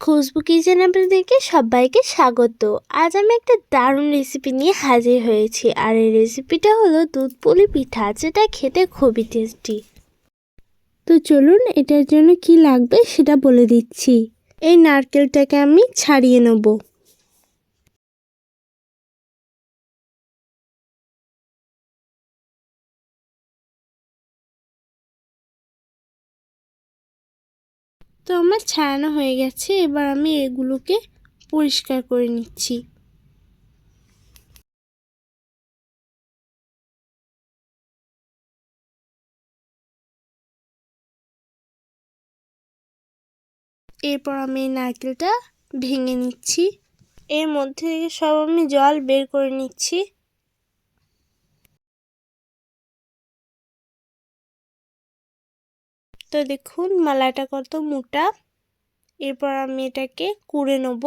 খুশবু kitchen আপনাদেরকে সবাইকে স্বাগত। আজ আমি একটা দারুণ রেসিপি নিয়ে হাজির হয়েছি। আর এই রেসিপিটা হলো দুধ পুলি পিঠা, যেটা খেতে খুবই টেস্টি তো চলুন, এটার জন্য কি লাগবে সেটা বলে দিচ্ছি। এই নারকেলটাকে আমি ছাড়িয়ে নেব। তো আমার ছাড়ানো হয়ে গেছে, এবার আমি এগুলোকে পরিষ্কার করে নিচ্ছি। এরপর আমি এই নারকেলটা ভেঙে নিচ্ছি। এর মধ্যে থেকে সব আমি জল বের করে নিচ্ছি। তো দেখুন মালাটা কত মোটা। এরপর আমি এটাকে কুড়ে নেব।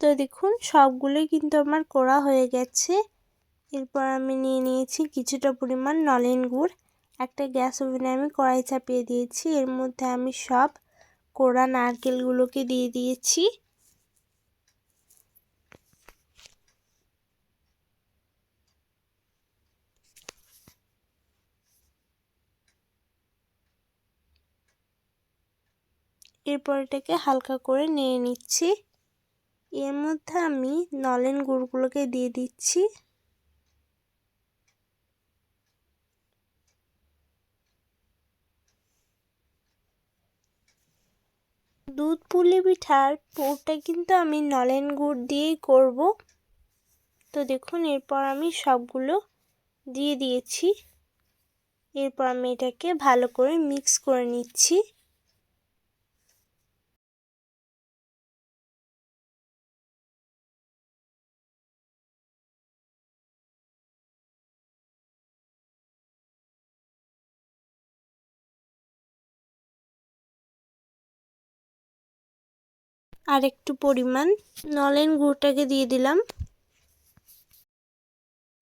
তো দেখুন, সবগুলোই কিন্তু আমার করা হয়ে গেছে। এরপর আমি নিয়ে নিয়েছি কিছুটা পরিমাণ নলেন গুড়। একটা গ্যাস ওভেনে আমি কড়াই চাপিয়ে দিয়েছি। এর মধ্যে আমি সব কোড়া নারকেলগুলোকে দিয়ে দিয়েছি। এরপর এটাকে হালকা করে নিয়ে নিচ্ছি। এর মধ্যে আমি নলেন গুড়গুলোকে দিয়ে দিচ্ছি। দুধ, পুলি পিঠার পুরটা কিন্তু আমি নলেন গুড় দিয়েই করব। তো দেখুন, এরপর আমি সবগুলো দিয়ে দিয়েছি। এরপর আমি এটাকে ভালো করে মিক্স করে নিচ্ছি। আর একটু পরিমাণ নলেন গুড়টাকে দিয়ে দিলাম।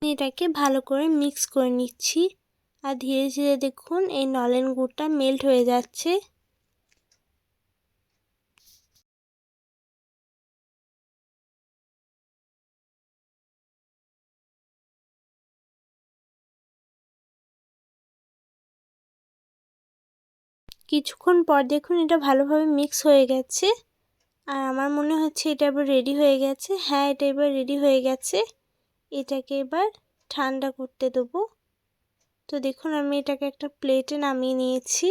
এটাকে ভালো করে মিক্স করে নিচ্ছি। আর ধীরে ধীরে দেখুন এই নলেন গুড়টা মেল্ট হয়ে যাচ্ছে। কিছুক্ষণ পর দেখুন এটা ভালোভাবে মিক্স হয়ে গেছে। আর আমার মনে হচ্ছে এটা এবার রেডি হয়ে গেছে। হ্যাঁ এটা এবার রেডি হয়ে গেছে। এটাকে এবার ঠান্ডা করতে দেবো। তো দেখুন, আমি এটাকে একটা প্লেটে নামিয়ে নিয়েছি।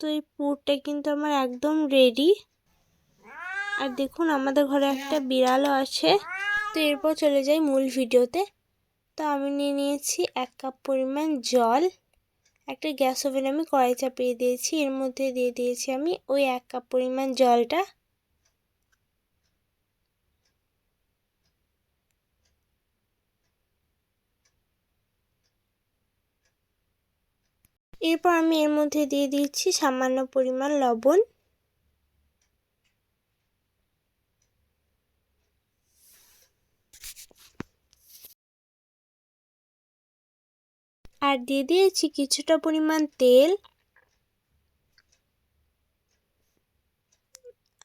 তো এই পুরটা কিন্তু আমার একদম রেডি আর দেখুন, আমাদের ঘরে একটা বিড়ালও আছে। তো এরপর চলে যাই মূল ভিডিওতে তো আমি নিয়ে নিয়েছি এক কাপ পরিমাণ জল, একটা গ্যাস ওভেন আমি কড়াই চাপিয়ে দিয়েছি, এর মধ্যে দিয়ে দিয়েছি আমি ওই এক কাপ পরিমাণ জলটা। এরপর আমি এর মধ্যে দিয়ে দিচ্ছি সামান্য পরিমাণ লবণ। আর দিয়ে দিয়েছি কিছুটা পরিমাণ তেল।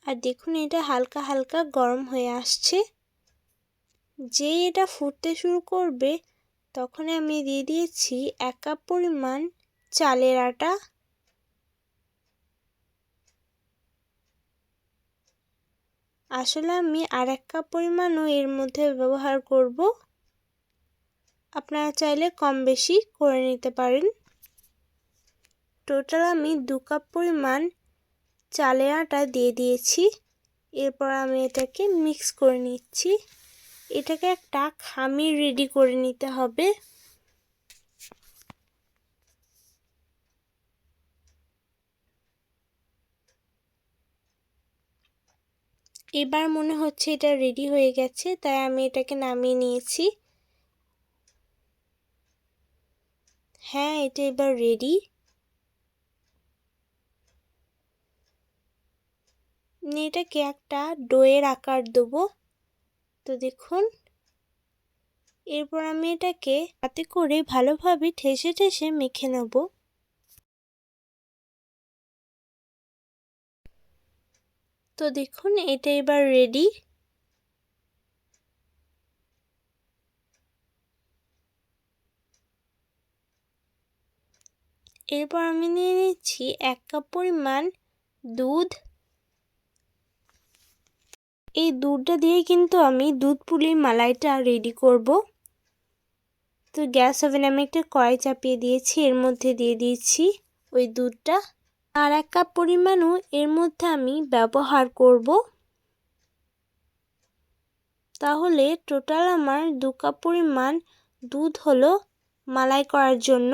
আর দেখুন এটা হালকা হালকা গরম হয়ে আসছে। যেই এটা ফুটতে শুরু করবে তখন আমি দিয়ে দিয়েছি এক কাপ পরিমাণ চালের আটা। আসলে আমি আর এক কাপ পরিমাণও এর মধ্যে ব্যবহার করব। আপনারা চাইলে কম বেশি করে নিতে পারেন। টোটাল আমি দু কাপ পরিমাণ চালের আটা দিয়ে দিয়েছি। এরপর আমি এটাকে মিক্স করে নিচ্ছি। এটাকে একটা খামির রেডি করে নিতে হবে। এবার মনে হচ্ছে এটা রেডি হয়ে গেছে, তাই আমি এটাকে নামিয়ে নিয়েছি। হ্যাঁ এটা এবার রেডি এটাকে একটা ডোয়ের আকার দেবো। তো দেখুন, এরপর আমি এটাকে হাতে করে ভালোভাবে ঠেসে ঠেসে মেখে নেব। তো দেখুন, এটা এবার রেডি এরপর আমি নিয়ে নিচ্ছি এক কাপ পরিমাণ দুধ। এই দুধটা দিয়ে কিন্তু আমি দুধ পুলির মালাইটা রেডি করব। তো গ্যাস ওভেনে আমি একটা কড়াই চাপিয়ে দিয়েছি, এর মধ্যে দিয়ে দিয়েছি ওই দুধটা। আর এক কাপ পরিমাণও এর মধ্যে আমি ব্যবহার করব। তাহলে টোটাল আমার দু কাপ পরিমাণ দুধ হলো মালাই করার জন্য।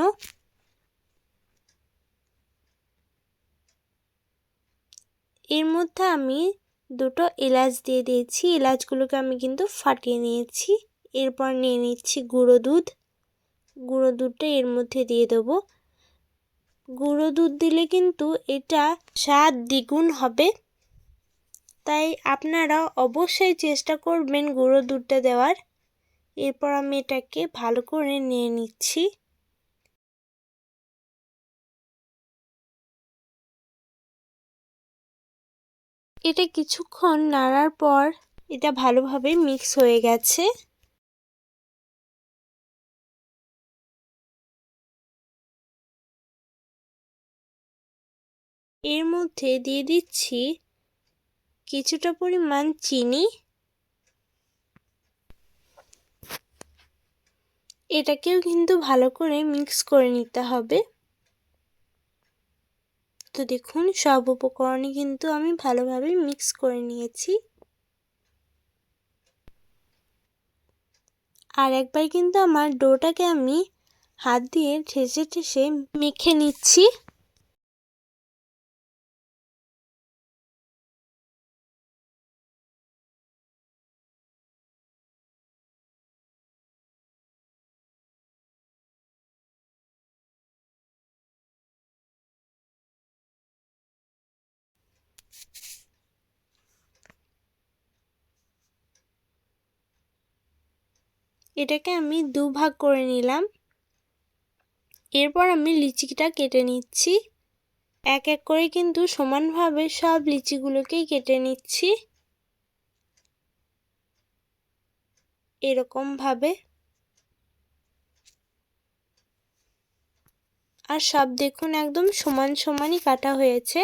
এর মধ্যে আমি দুটো এলাচ দিয়ে দিয়েছি। এলাচগুলোকে আমি কিন্তু ফাটিয়ে নিয়েছি। এরপর নিয়ে নিচ্ছি গুঁড়ো দুধ। গুঁড়ো দুধটা এর মধ্যে দিয়ে দেবো। গুঁড়ো দুধ দিলে কিন্তু এটা স্বাদ দ্বিগুণ হবে। তাই আপনারা অবশ্যই চেষ্টা করবেন গুঁড়ো দুধটা দেওয়ার। এরপর আমি এটাকে ভালো করে নিয়ে নিচ্ছি। এটা কিছুক্ষণ নাড়ার পর এটা ভালোভাবে মিক্স হয়ে গেছে। এর মধ্যে দিয়ে দিচ্ছি কিছুটা পরিমাণ চিনি। এটাকেও কিন্তু ভালো করে মিক্স করে নিতে হবে। তো দেখুন, সব উপকরণই কিন্তু আমি ভালোভাবে মিক্স করে নিয়েছি। আর একবার কিন্তু আমার ডোটাকে আমি হাত দিয়ে ঠেসে ঠেসে মেখে নিচ্ছি। এটাকে আমি দু ভাগ করে নিলাম। এরপর আমি লিচিটা কেটে নিচ্ছি। এক এক করে কিন্তু সমানভাবে সব লিচিগুলোকেই কেটে নিচ্ছি। এরকমভাবে। আর সব দেখুন একদম সমান সমানই কাটা হয়েছে।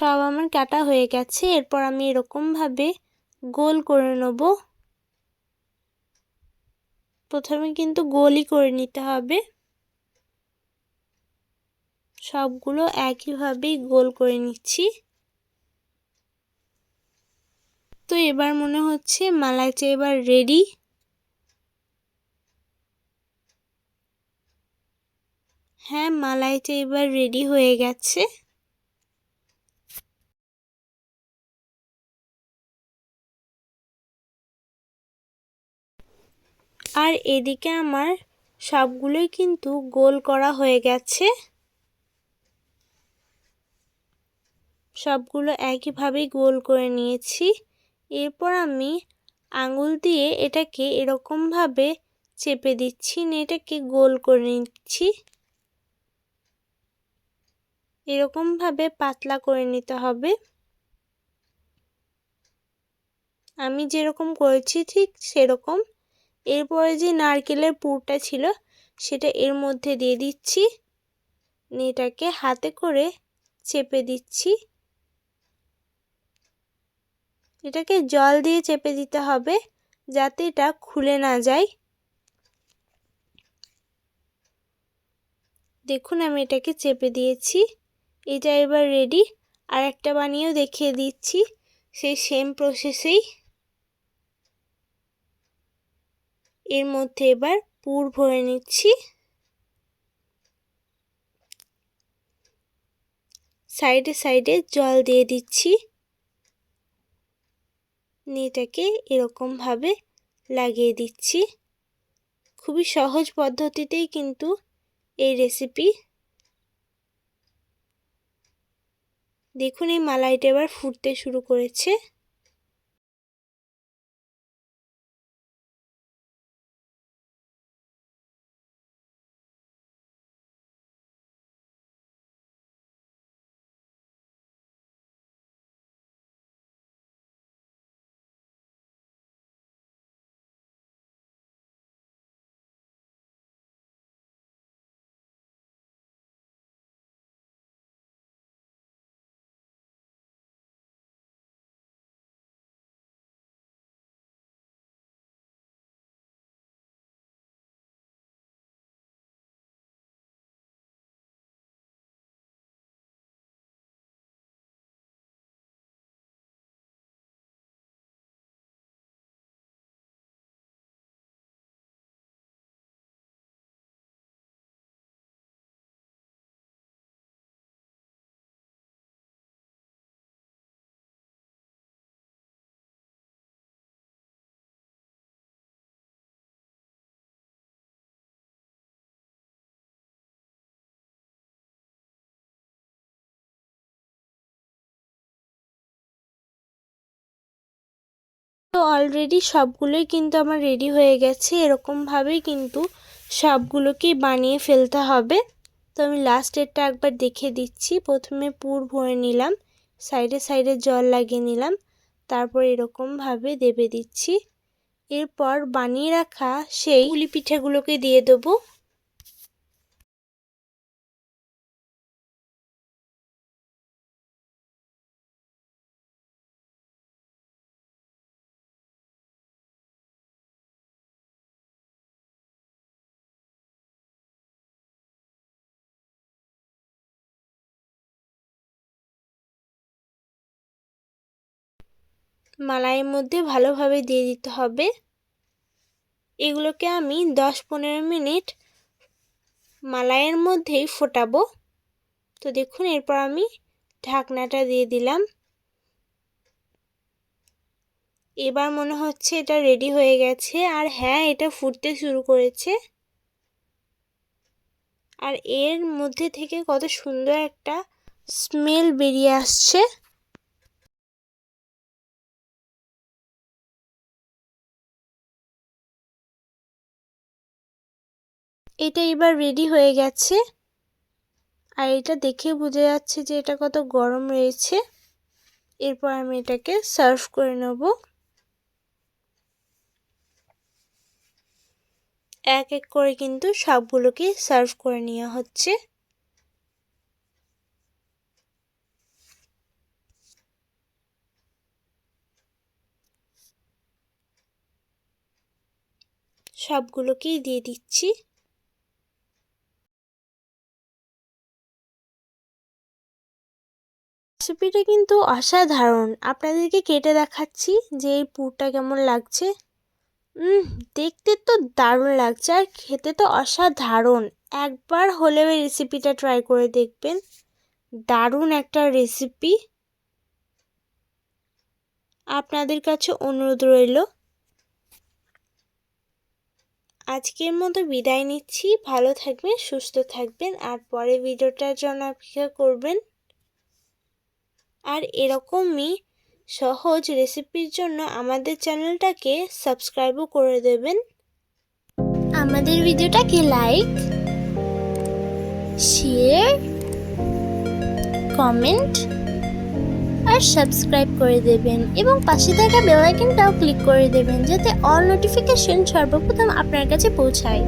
সব আমার কাটা হয়ে গেছে। এরপর আমি এরকমভাবে গোল করে নেব। প্রথমে কিন্তু গোলই করে নিতে হবে। সবগুলো একইভাবেই গোল করে নিচ্ছি। তো এবার মনে হচ্ছে মালাইটা এবার রেডি হ্যাঁ মালাইটা এবার রেডি হয়ে গেছে। আর এদিকে আমার সবগুলোই কিন্তু গোল করা হয়ে গেছে। সবগুলো একইভাবেই গোল করে নিয়েছি। এরপর আমি আঙুল দিয়ে এটাকে এরকমভাবে চেপে দিচ্ছি এটাকে গোল করে নিচ্ছি। এরকমভাবে পাতলা করে নিতে হবে। আমি যেরকম করেছি ঠিক সেরকম এরপরে যে নারকেলের পুরটা ছিল, সেটা এর মধ্যে দিয়ে দিচ্ছি। এটাকে হাতে করে চেপে দিচ্ছি। এটাকে জল দিয়ে চেপে দিতে হবে যাতে এটা খুলে না যায়। দেখুন, আমি এটাকে চেপে দিয়েছি। এটা এবার রেডি আর একটা বানিয়েও দেখিয়ে দিচ্ছি। সেই সেম প্রসেসেই এর মধ্যে এবার পুর ভরে নিচ্ছি। সাইডে সাইডে জল দিয়ে দিচ্ছি। নিয়েটাকে এরকমভাবে লাগিয়ে দিচ্ছি। খুবই সহজ পদ্ধতিতেই কিন্তু এই রেসিপি দেখুন এই মালাইটা এবার ফুটতে শুরু করেছে। অলরেডি সবগুলোই কিন্তু আমার রেডি হয়ে গেছে। এরকমভাবেই কিন্তু সবগুলোকেই বানিয়ে ফেলতে হবে। তো আমি লাস্টেরটা একবার দেখে দিচ্ছি। প্রথমে পুর ভরে নিলাম। সাইডে সাইডে জল লাগিয়ে নিলাম। তারপর এরকমভাবে দেবে দিচ্ছি। এরপর বানিয়ে রাখা সেই পুলি পিঠেগুলোকে দিয়ে দেবো। মালাইয়ের মধ্যে ভালোভাবে দিয়ে দিতে হবে। এগুলোকে আমি দশ পনেরো মিনিট মালাইয়ের মধ্যেই ফোটাবো। তো দেখুন, এরপর আমি ঢাকনাটা দিয়ে দিলাম। এবার মনে হচ্ছে এটা রেডি হয়ে গেছে, আর হ্যাঁ এটা ফুটতে শুরু করেছে। আর এর মধ্যে থেকে কত সুন্দর একটা স্মেল বেরিয়ে আসছে। এটা এবার রেডি হয়ে গেছে। আর এটা দেখে বোঝা যাচ্ছে যে এটা কত গরম রয়েছে। এরপর আমি এটাকে সার্ভ করে নেব। এক এক করে কিন্তু সবগুলোকে সার্ভ করে নেওয়া হচ্ছে। সবগুলোকেই দিয়ে দিচ্ছি। রেসিপিটা কিন্তু অসাধারণ। আপনাদেরকে কেটে দেখাচ্ছি যে এই পুরটা কেমন লাগছে। দেখতে তো দারুণ লাগছে আর খেতে তো অসাধারণ। একবার হলেও এই রেসিপিটা ট্রাই করে দেখবেন। দারুণ একটা রেসিপি আপনাদের কাছে অনুরোধ রইল। আজকের মতো বিদায় নিচ্ছি। ভালো থাকবেন, সুস্থ থাকবেন। আর পরে ভিডিওটার জন্য অপেক্ষা করবেন। আর এরকমই সহজ রেসিপির জন্য আমাদের চ্যানেলটাকে সাবস্ক্রাইবও করে দেবেন। আমাদের ভিডিওটাকে লাইক শেয়ার কমেন্ট আর সাবস্ক্রাইব করে দেবেন এবং পাশে থাকা বেল আইকনটাও ক্লিক করে দেবেন যাতে অল নোটিফিকেশন সর্বপ্রথম আপনার কাছে পৌঁছায়।